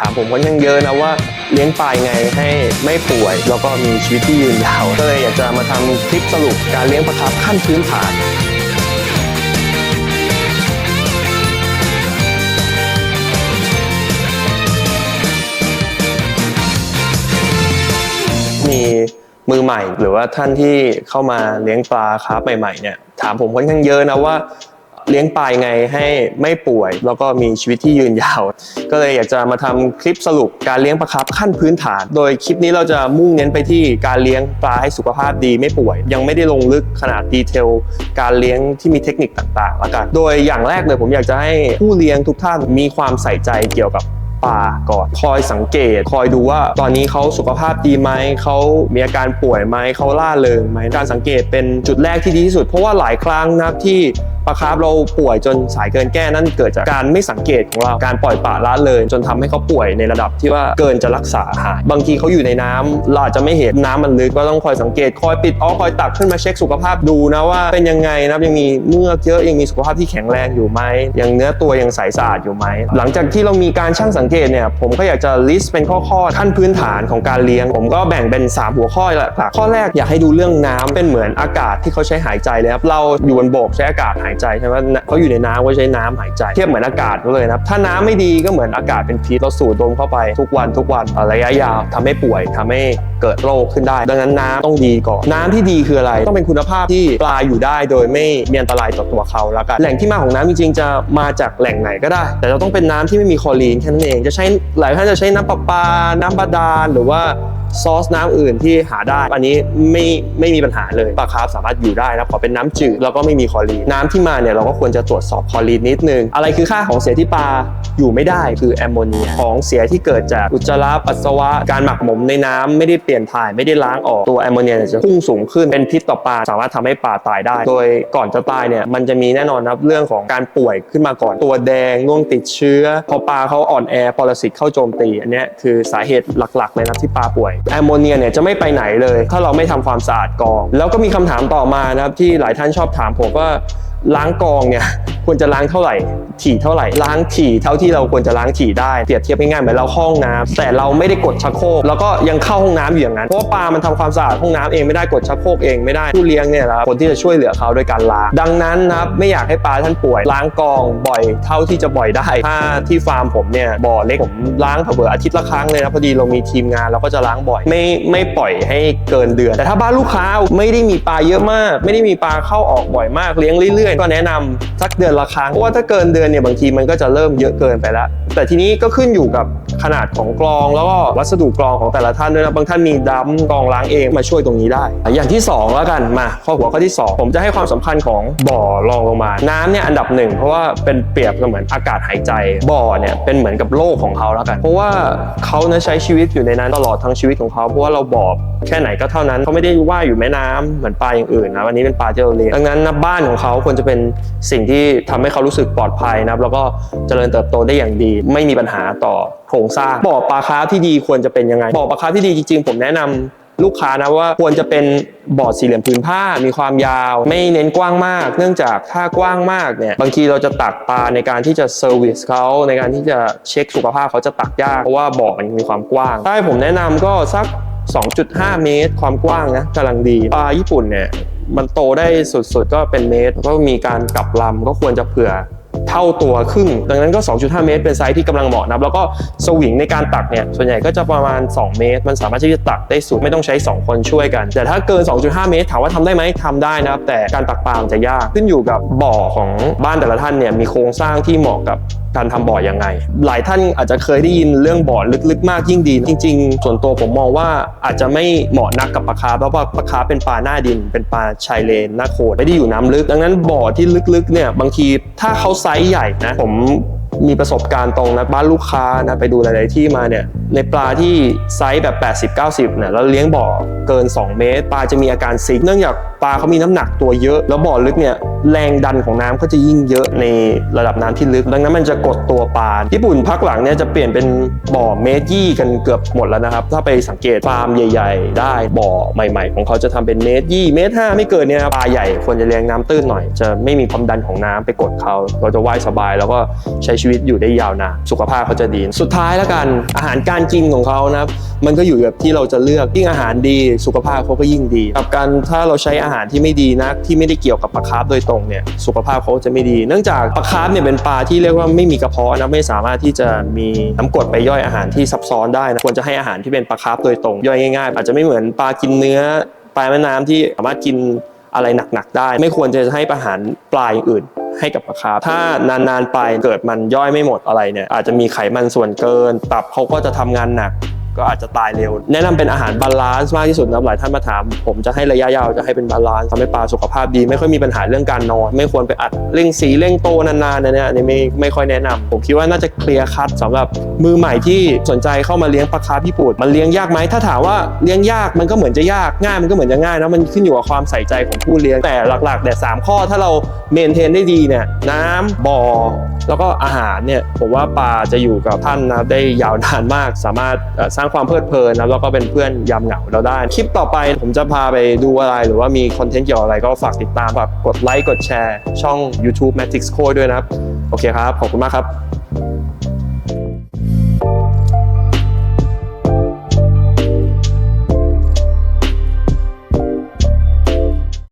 ถามผมค่อนข้างเยอะนะว่าเลี้ยงปลายังไงให้ไม่ป่วย แล้วก็มีชีวิตที่ยืนยาวก็เลยอยากจะมาทำคลิปสรุปการเลี้ยงปลาครับขั้นพื้นฐาน มีมือใหม่หรือว่าท่านที่เข้ามาเลี้ยงปลาคร์ฟใหม่ๆเนี่ยถามผมค่อนข้างเยอะนะว่า เลี้ยงปลายังไงให้ไม่ป่วย แล้วก็มีชีวิตที่ยืนยาว ก็เลยอยากจะมาทำคลิปสรุปการเลี้ยงปลาคร์ฟขั้นพื้นฐาน โดยคลิปนี้เราจะมุ่งเน้นไปที่การเลี้ยงปลาให้สุขภาพดีไม่ป่วย ยังไม่ได้ลงลึกขนาดดีเทลการเลี้ยงที่มีเทคนิคต่างๆละกันโดยอย่างแรกเลยผมอยากจะให้ผู้เลี้ยงทุกท่านมีความใส่ใจเกี่ยวกับปลาก่อนคอยสังเกต คอยดูว่าตอนนี้เขาสุขภาพดีไหมเขามีอาการป่วยไหมเขาล่าเริงไหมการสังเกตเป็นจุดแรกที่ดีที่สุด เพราะว่าหลายครั้งนะครับที่ ปลาคาร์ฟเราป่วยจนสายเกินแก้นั่นเกิดจากการไม่สังเกตของเราการปล่อยปละละเลย จนทำให้เขาป่วยในระดับที่ว่าเกินจะรักษาหายบางทีเขาอยู่ในน้ำเราอาจจะไม่เห็นน้ำมันลึกก็ต้องคอยสังเกตคอยปิดอ้อคอยตักขึ้นมาเช็คสุขภาพดูนะว่าเป็นยังไงนะยังมีเมือกเยอะยังมีสุขภาพที่แข็งแรงอยู่ไหมยังเนื้อตัวยังใสสะอาดอยู่ไหมหลังจากที่เรามีการชั่งสังเกตเนี่ยผมก็อยากจะ list เป็นข้อๆขั้นพื้นฐานของการเลี้ยง ผมก็แบ่งเป็น 3 หัวข้อหลักๆข้อแรกอยากให้ดูเรื่องน้ำเป็นเหมือนอากาศที่เขาใช้หายใจเลยครับเราอยู่บนบกใช้อากาศหายใจใช่ไหมเขาอยู่ในน้ำก็ใช้น้ำหายใจเทียบเหมือนอากาศเขาเลยนะถ้าน้ำไม่ดีก็เหมือนอากาศเป็นพิษเราสูดดมเข้าไปทุกวันทุกวันระยะยาวทำให้ป่วยทำให้เกิดโรคขึ้นได้ ดังนั้นน้ำต้องดีก่อนน้ำที่ดีคืออะไร ต้องเป็นคุณภาพที่ปลาอยู่ได้โดยไม่มีอันตรายต่อตัวเขาแล้วกันแหล่งที่มาของน้ำจริงๆจะมาจากแหล่งไหนก็ได้ แต่เราต้องเป็นน้ำที่ไม่มีคลอรีนแค่นั้นเองจะใช้หลายท่านจะใช้น้ำประปาน้ำบาดาลหรือว่า ซอสน้ำอื่นที่หาได้ อันนี้ไม่ไม่มีปัญหาเลยปลาคาร์ฟสามารถอยู่ได้นะขอเป็นน้ำจืดแล้วก็ไม่มีคอรีนน้ำที่มาเนี่ยเราก็ควรจะตรวจสอบคอรีนนิดนึง อะไรคือค่าของเสียที่ปลาอยู่ไม่ได้คือแอมโมเนียของเสียที่เกิดจากอุจจาระปัสสาวะการหมักหมมในน้ำไม่ได้เปลี่ยนถ่ายไม่ได้ล้างออกตัวแอมโมเนียจะพุ่งสูงขึ้นเป็นพิษต่อปลาสามารถทำให้ปลาตายได้ โดยก่อนจะตายเนี่ยมันจะมีแน่นอนครับเรื่องของการป่วยขึ้นมาก่อนตัวแดงง่วงติดเชื้อ พอปลาเขาอ่อนแอปรสิตเข้าโจมตีอันนี้คือสาเหตุหลักๆเลยนะที่ปลาป่วยแอมโมเนียเนี่ยจะไม่ไปไหนเลย ถ้าเราไม่ทำความสะอาดกอง แล้วก็มีคำถามต่อมานะครับที่หลายท่านชอบถามผมว่า ล้างกองเนี่ยควรจะล้างเท่าไหร่ ถี่เท่าไหร่ ล้างถี่เท่าที่เราควรจะล้างถี่ได้เปรียบเทียบง่ายๆเหมือนเราห้องน้ำแต่เราไม่ได้กดชักโครกแล้วก็ยังเข้าห้องน้ำอยู่อย่างนั้นเพราะปลามันทำความสะอาดห้องน้ำเองไม่ได้กดชักโครกเองไม่ได้ผู้เลี้ยงเนี่ยนะคนที่จะช่วยเหลือเขาโดยการล้างดังนั้นนะครับไม่อยากให้ปลาท่านป่วย ล้างกองบ่อยเท่าที่จะบ่อยได้ถ้าที่ฟาร์มผมเนี่ยบ่อเล็กผมล้างเผื่ออาทิตย์ละครั้งเลยนะพอดีเรามีทีมงานเราก็จะล้างบ่อย ไม่ไม่ปล่อยให้เกินเดือน แต่ถ้าบ้านลูกค้าไม่ได้มีปลาเยอะมาก ไม่ได้มีปลาเข้าออกบ่อยมากเลี้ยงเรื่อยก็แนะนำสักเดือนละครั้งเพราะว่าถ้าเกินเดือนเนี่ยบางทีมันก็จะเริ่มเยอะเกินไปแล้ว แต่ทีนี้ก็ขึ้นอยู่กับขนาดของกรองแล้วก็วัสดุกรองของแต่ละท่านด้วยนะบางท่านมีดัมกรองล้างเองมาช่วยตรงนี้ได้ อย่างที่สองแล้วกันมาข้อหัวข้อที่สองผมจะให้ความสำคัญของบ่อรองลงมา น้ำเนี่ยอันดับหนึ่งเพราะว่าเป็นเปรียบเสมือนอากาศหายใจ บ่อเนี่ยเป็นเหมือนกับโลกของเขาแล้วกัน เพราะว่าเขานี่ยใช้ชีวิตอยู่ในนั้นตลอดทั้งชีวิตของเขาเพราะว่าเราบ่อแค่ไหนก็เท่านั้นเขาไม่ได้ว่ายอยู่แม่น้ำเหมือนปลาอย่างอื่นนะวันนี้เป็นปลาที่เราเลี้ยงดังนั้นนะบ้านของเขาควรจะเป็นสิ่งที่ทำให้เขารู้สึกปลอดภัยนะครับ แล้วก็เจริญเติบโตได้อย่างดี ไม่มีปัญหาต่อโครงสร้างบ่อปลาคาร์ฟที่ดีควรจะเป็นยังไงบ่อปลาคาร์ฟที่ดีจริงๆ ผมแนะนำลูกค้านะว่าควรจะเป็นบอร์ดสี่เหลี่ยมผืนผ้ามีความยาว ไม่เน้นกว้างมาก เนื่องจากถ้ากว้างมากเนี่ยบางทีเราจะตักปลาในการที่จะเซอร์วิสเขาในการที่จะเช็คสุขภาพเขาจะตักยากเพราะว่าบ่อมันมีความกว้างถ้าให้ผมแนะนำก็สัก 2.5 เมตร ความกว้างนะกำลังดีปลาญี่ปุ่นเนี่ย มันโตได้สุดๆก็เป็นเมตรก็มีการกลับลำก็ควรจะเผื่อ เท่าตัวครึ่ง ดังนั้นก็ 2.5 เมตร เป็นไซส์ที่กำลังเหมาะนะครับแล้วก็สวิงในการตักเนี่ยส่วนใหญ่ก็จะประมาณ 2 เมตร มันสามารถที่จะตักได้สุดไม่ต้องใช้ 2 คนช่วยกัน แต่ถ้าเกิน 2.5 เมตร ถามว่าทำได้ไหมทำได้นะครับ แต่การตักปลามันจะยากขึ้นอยู่กับบ่อของบ้านแต่ละท่านเนี่ยมีโครงสร้างที่เหมาะกับการทำบ่อยังไง หลายท่านอาจจะเคยได้ยินเรื่องบ่อลึกๆ มากยิ่งดี จริง ๆ ส่วนตัวผมมองว่าอาจจะไม่เหมาะนักกับปลาคาร์เพราะว่าปลาคาร์เป็นปลาหน้าดิน เป็นปลาชายเลนหน้าโขดไม่ได้อยู่น้ำลึก ดังนั้นบ่อที่ลึกๆเนี่ยบางทีถ้าเขาไซส์ใหญ่นะผมมีประสบการณ์ตรงนะบ้านลูกค้านะไปดูหลายๆที่มาเนี่ยในปลาที่ไซส์แบบ 80-90เนี่ยแล้วเลี้ยงบ่อเกิน 2 เมตร ปลาจะมีอาการซิกเนื่องจากปลาเขามีน้ำหนักตัวเยอะ แล้วบ่อลึกเนี่ย แรงดันของน้ำก็จะยิ่งเยอะในระดับน้ำที่ลึก ดังนั้นมันจะกดตัวปลาญี่ปุ่นพักหลังเนี่ยจะเปลี่ยนเป็นบ่อเมตยี่กันเกือบหมดแล้วนะครับ ถ้าไปสังเกตฟาร์มใหญ่ ๆ ได้บ่อใหม่ ๆ ของเขาจะทำเป็นเมตยี่เมตรห้าไม่เกินเนี่ยครับปลาใหญ่ควรจะเลี้ยงน้ำตื้นหน่อย จะไม่มีความดันของน้ำไปกดเขาเราจะว่ายสบายแล้วก็ใช้ชีวิตอยู่ได้ยาวนานสุขภาพเขาจะดี สุดท้ายแล้วกันอาหารการกินของเขานะครับมันก็อยู่กับที่เราจะเลือกยิ่งอาหารดีสุขภาพเขาก็ยิ่งดี กับการถ้าเราใช้อาหารที่ไม่ดีนักที่ไม่ได้เกี่ยวกับปลาคาร์ฟโดยตรงเนี่ยสุขภาพเขาจะไม่ดี เนื่องจากปลาคาร์ฟเนี่ยเป็นปลาที่เรียกว่าไม่มีกระเพาะนะไม่สามารถที่จะมีน้ำกรดไปย่อยอาหารที่ซับซ้อนได้นะควรจะให้อาหารที่เป็นปลาคาร์ฟโดยตรงย่อยง่ายๆอาจจะไม่เหมือนปลากินเนื้อปลาแม่น้ำที่สามารถกินอะไรหนักๆได้ ไม่ควรจะให้อาหารปลาอย่างอื่นให้กับปลาคาร์ฟถ้านานๆไปเกิดมันย่อยไม่หมดอะไรเนี่ยอาจจะมีไขมันส่วนเกินตับเขาก็จะทำงานหนัก ก็อาจจะตายเร็ว แนะนำเป็นอาหารบาลานซ์มากที่สุดนะหลายท่านมาถาม ผมจะให้ระยะยาวจะให้เป็นบาลานซ์ทำให้ปลาสุขภาพดี ไม่ค่อยมีปัญหาเรื่องการนอน ไม่ควรไปอัดเร่งสีเร่งโตนานๆนะเนี่ยอันนี้ไม่ไม่ค่อยแนะนำผมคิดว่าน่าจะเคลียร์คัดสำหรับมือใหม่ที่สนใจเข้ามาเลี้ยงปลาคาร์ฟญี่ปุ่นมันเลี้ยงยากไหมถ้าถามว่าเลี้ยงยากมันก็เหมือนจะยากง่ายมันก็เหมือนจะง่ายนะมันขึ้นอยู่กับความใส่ใจของผู้เลี้ยงแต่หลักๆแต่สามข้อถ้าเราเมนเทนได้ดีเนี่ยน้ำบ่อแล้วก็อาหารเนี่ยผมว่าปลาจะอยู่กับท่านนะได้ยาวนานมาก สามารถสร้างความเพลิดเพลินนะแล้วก็เป็นเพื่อนยามเหงาเราได้ คลิปต่อไปผมจะพาไปดูอะไรหรือว่ามีคอนเทนต์เกี่ยวกับอะไรก็ฝากติดตามฝากกดไลค์กดแชร์ ช่อง YouTube Matrix Code ด้วยนะครับ โอเคครับ ขอบคุณมากครับ